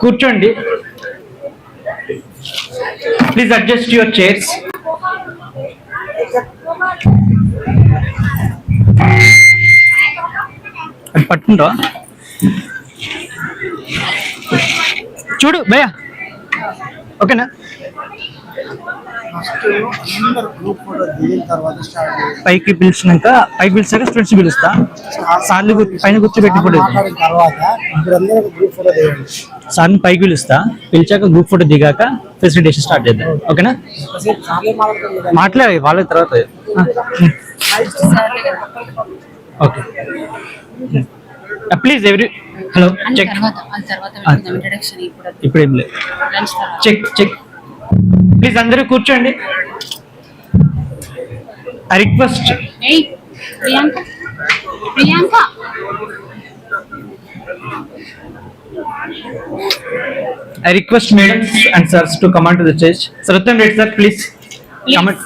కూర్చోండి. Please adjust your chairs అది పట్టుకుంటావా చూడు భయ్యా. ఓకేనా? అందరు గ్రూప్ ఫోటో దిగిన తర్వాత స్టార్ట్ చేయాలి. పైకి పిలిచినాక పైకి పిలిచాక స్టూడెంట్స్ పిలుస్తా. సార్లు పైన కూర్చోబెట్టి ఫోటో మాట్లాడిన తర్వాత సార్ని పైకి పిలుస్తా. పిలిచాక గ్రూప్ ఫోటో దిగాక ఫెసిలిటేషన్ స్టార్ట్ చేద్దాం. ఓకేనా. మాట్లాడే వాళ్ళ తర్వాత. Okay. Please every hello check. ఇప్పుడు. ఏం లేదు. Check check. ప్లీజ్ అందరూ కూర్చోండి. ఐ రిక్వెస్ట్ ఏయ్ Priyanka. Priyanka I request madams and sirs to come on to the stage Sarathvam Reddy sir please come on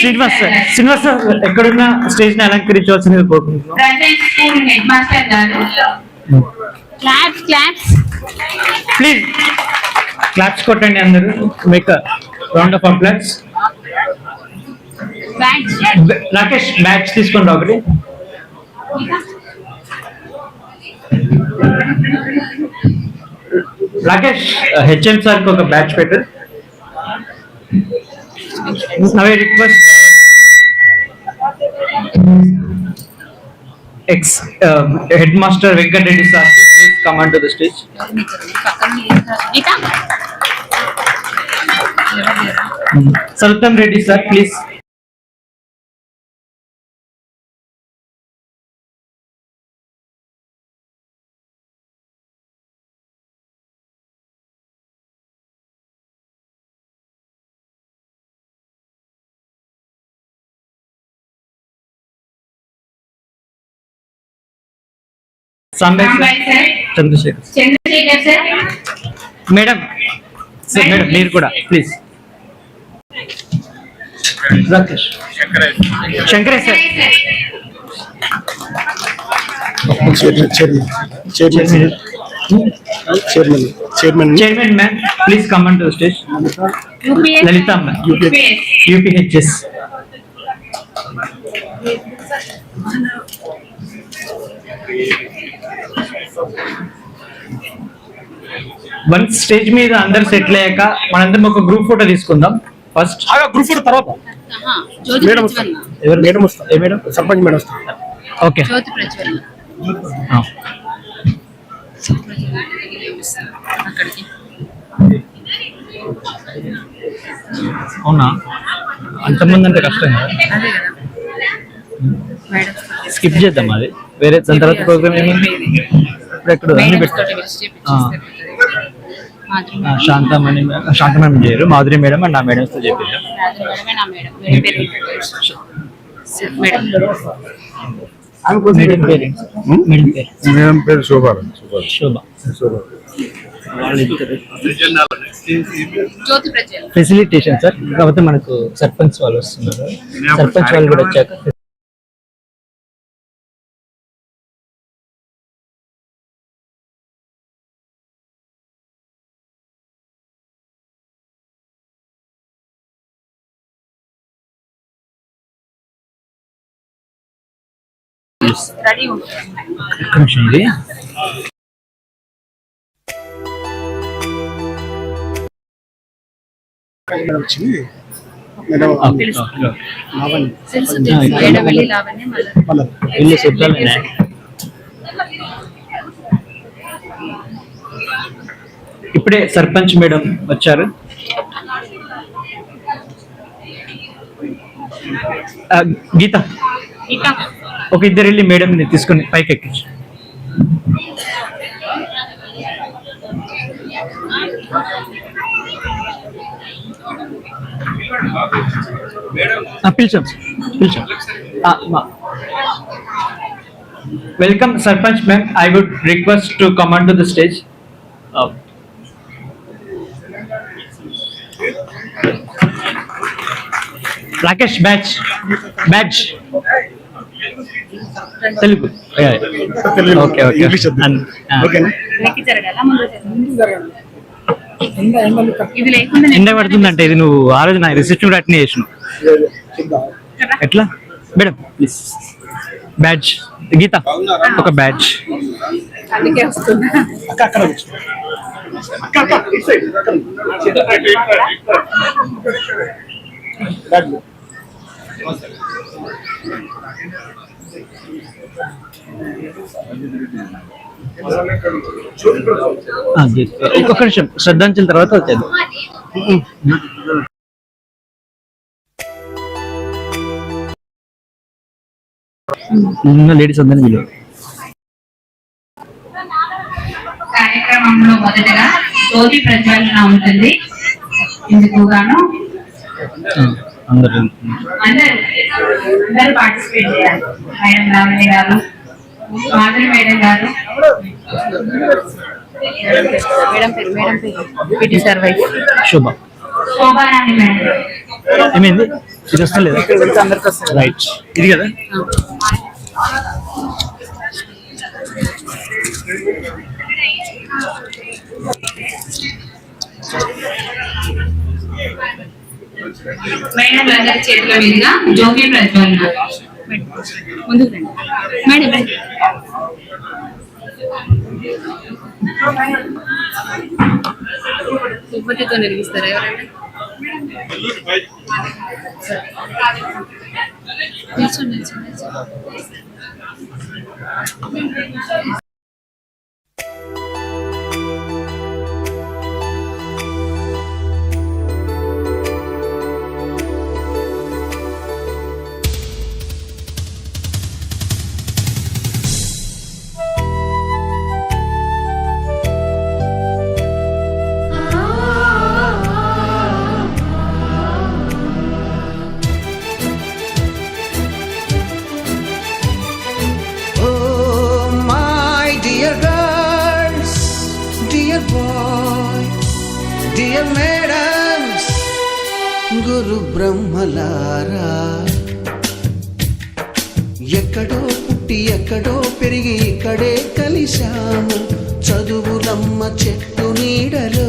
Srinivas sir Srinivas sir ఎక్కడున్న స్టేజ్ని అలంకరించవలసింది కోరుకుంటున్నాం. ప్రజెంట్ స్కూల్ హెడ్ మాస్టర్ గారు. Claps claps please claps కొట్టండి అందరూ. Make round of applause badge Rakesh match తీసుకోండి ఒకటి. Rakesh HM sir ఒక బ్యాచ్ పెట్టు నవే request ex head master Venkat Reddy sir please come on to the stage పక్కన గీత ఎవరు లేరా? Sarutham Reddy sir please Chandrashekar Chandrashekar sir madam sir madam మీరు కూడా please Rakesh శంకరే sir chairman chairman chairman chairman chairman chairman ma'am please come on to stage UPS Lalitha ma'am UPS UPHS one stage మీద అందరు settle అయ్యాక మనందరం ఒక group photo తీసుకుందాం. First group photo తర్వాత. Madam ఎవరు? మేడం వస్తా. ఏ మేడం? సర్పంచ్ మేడం వస్తా. ఓకే. అవునా? అంతమంది అంటే కష్టం కదా? స్కిప్ చేద్దాం అది. వేరే దాని తర్వాత ప్రోగ్రామ్ ఏమైంది? ఇప్పుడు ఎక్కడ అన్ని పెట్టారు శాంతమణి మేడం శాంత మేడం చేయరు మాధురి మేడం అండ్ నా మేడమ్స్తో చెప్పారు మేడం మేడం. పేరు madam. Madam? Madam madam Shobha. Facilitation sir కాకపోతే మనకు సర్పంచ్ వాళ్ళు వస్తున్నారు. సర్పంచ్ వాళ్ళు కూడా వచ్చాక మళ్ళీ మళ్ళీ ఇల్లు సుద్దాలనే ఇప్పుడే సర్పంచ్ మేడం వచ్చారు. గీత. ఇంకా ఒక ఇద్దరు వెళ్ళి మేడం ని తీసుకొని పైకి ఎక్కించు. పిలిచాం. పిలిచాం. Welcome sarpanch ma'am I would request to come on to the stage Rakesh badge badge Telugu. Okay okay. ఎండ పడుతుందంటే ఇది నువ్వు ఆ రోజు నా కూడా అట్నే చేసినావు ఎట్లా? మేడం. Please badge Geetha. ఒక బ్యాడ్జ్ అక్క అక్కడ కూర్చో. అక్క అక్క ఇటు సైడ్, అక్కడ. బ్యాగ్లో. ఒక్క నిమిషం శ్రద్ధాంజలి తర్వాత వచ్చేది లేడీస్ అందరినీ కార్యక్రమంలో మొదటగా జ్యోతి ప్రజ్వలన ఉంటుంది ఇందుకు గాను అందరు అందరూ పార్టిసిపేట్ చేయాలి. మేడం రామయ్య గారు మాధవి మేడం గారు. మేడం పేరు మేడం పేరు. PT sir wife Shubha. Shobharani madam. ఏమైంది? ఇది వస్తలేదా? రైట్ ఇది కదా? మేడం అందరి చేతుల మీదుగా జ్యోతి ప్రజ్వలన ముందుకు రండి. మేడం రండి. కొవ్వొత్తితో ఎవరైనా? నిల్చోండి, నిల్చోండి, గురు బ్రహ్మలారా. ఎక్కడో పుట్టి ఎక్కడో పెరిగి ఇక్కడే కలిశాము. చదువులమ్మ చెట్టు నీడలో.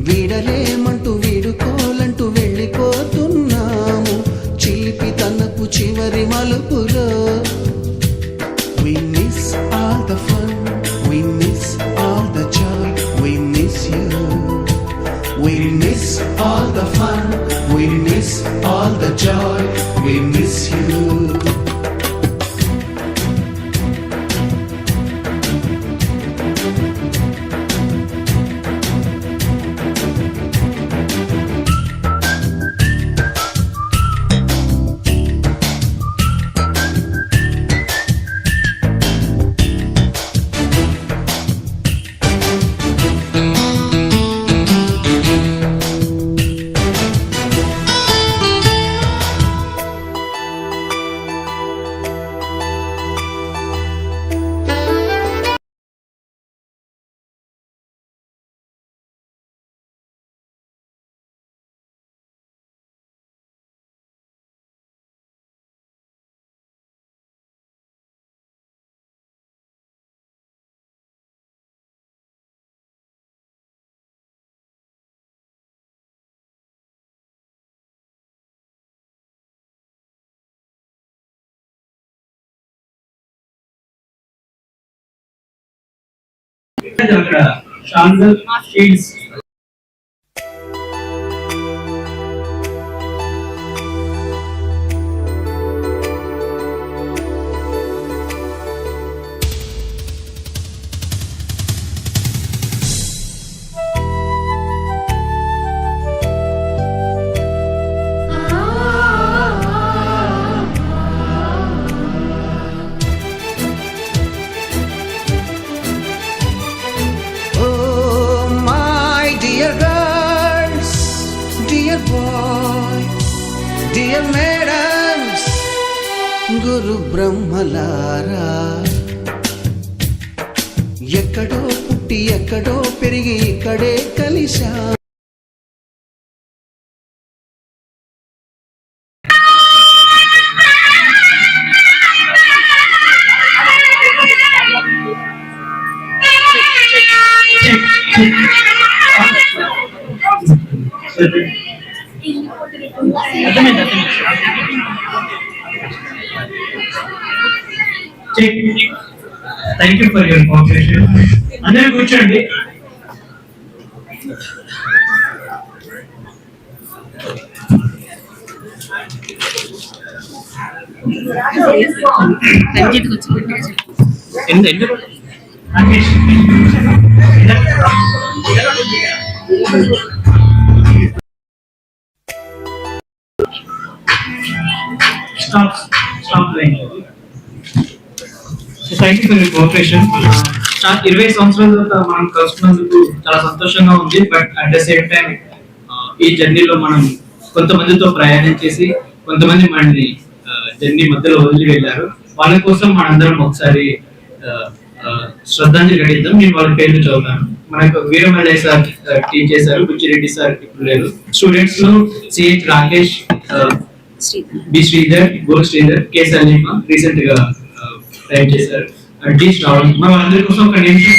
వీడలేమంటూ వీడుకోలంటూ వెళ్ళిపోతున్నాము. చిలిపి తనపు చివరి మలుపులో. Şanlı Şehir ముగ్గురు బ్రహ్మలారా ఎక్కడో పుట్టి ఎక్కడో పెరిగి ఇక్కడే కలిశా. అర్థమైంది అర్థమైంది? Thank you for your cooperation అందరూ కూర్చోండి. రంజిత్ గట్టిగా చెప్పు. ఎందు యూ ఫర్ కోఆపరేషన్ చాలా ఇరవై సంవత్సరాల తర్వాత మనం కలుసుకున్నందుకు చాలా సంతోషంగా ఉంది. But at the same time ఈ జర్నీలో మనం కొంతమందితో ప్రయాణం చేసి కొంతమంది మనల్ని జర్నీ మధ్యలో వదిలి వెళ్ళారు. వాళ్ళ కోసం మనందరం ఒకసారి శ్రద్ధాంజలి ఘటిద్దాం. నేను వాళ్ళ పేర్లు చదువుతాను. మనకు వీరమల్లయ్య సార్ టీచ్ చేశారు. బుచ్చిరెడ్డి సార్ ఇప్పుడు లేరు. స్టూడెంట్స్లో సిహెచ్ రాకేష్ బి శ్రీధర్. గో శ్రీధర్ కె సలీమా రీసెంట్గా Right, yes, sir. Uh, dish round. My mother knows of condition.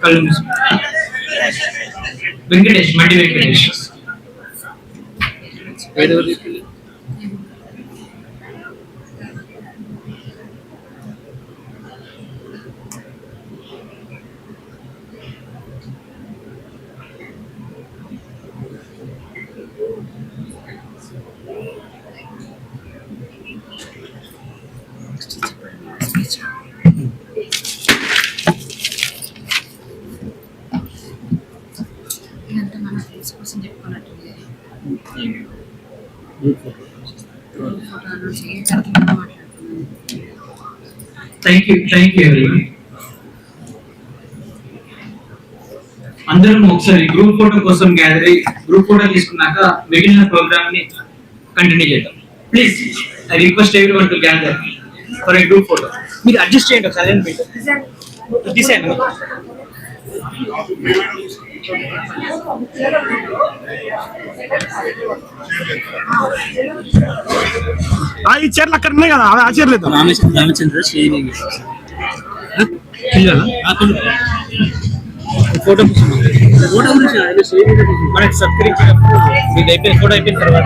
Columns. Venkatesh, Mandi Venkatesh. Where are you? కోసం థ్యాంక్ యూ థ్యాంక్ యూ అందరం ఒకసారి గ్రూప్ ఫోటో కోసం గ్యాదర్ అయ్యి గ్రూప్ ఫోటో తీసుకున్నాక మిగిలిన ప్రోగ్రామ్ని కంటిన్యూ చేద్దాం. Please I request every one to gather for a group photo మీరు అడ్జస్ట్ చేయండి ఒకసారి తీసేయండి. ఈ చీరలు అక్కడ ఉన్నాయి కదా ఆ చీరలు రామచంద్ర ఫోటో ఫోటో గురించి మనకి సత్కరించినప్పుడు ఇది అయిపోయిన ఫోటో అయిపోయిన తర్వాత?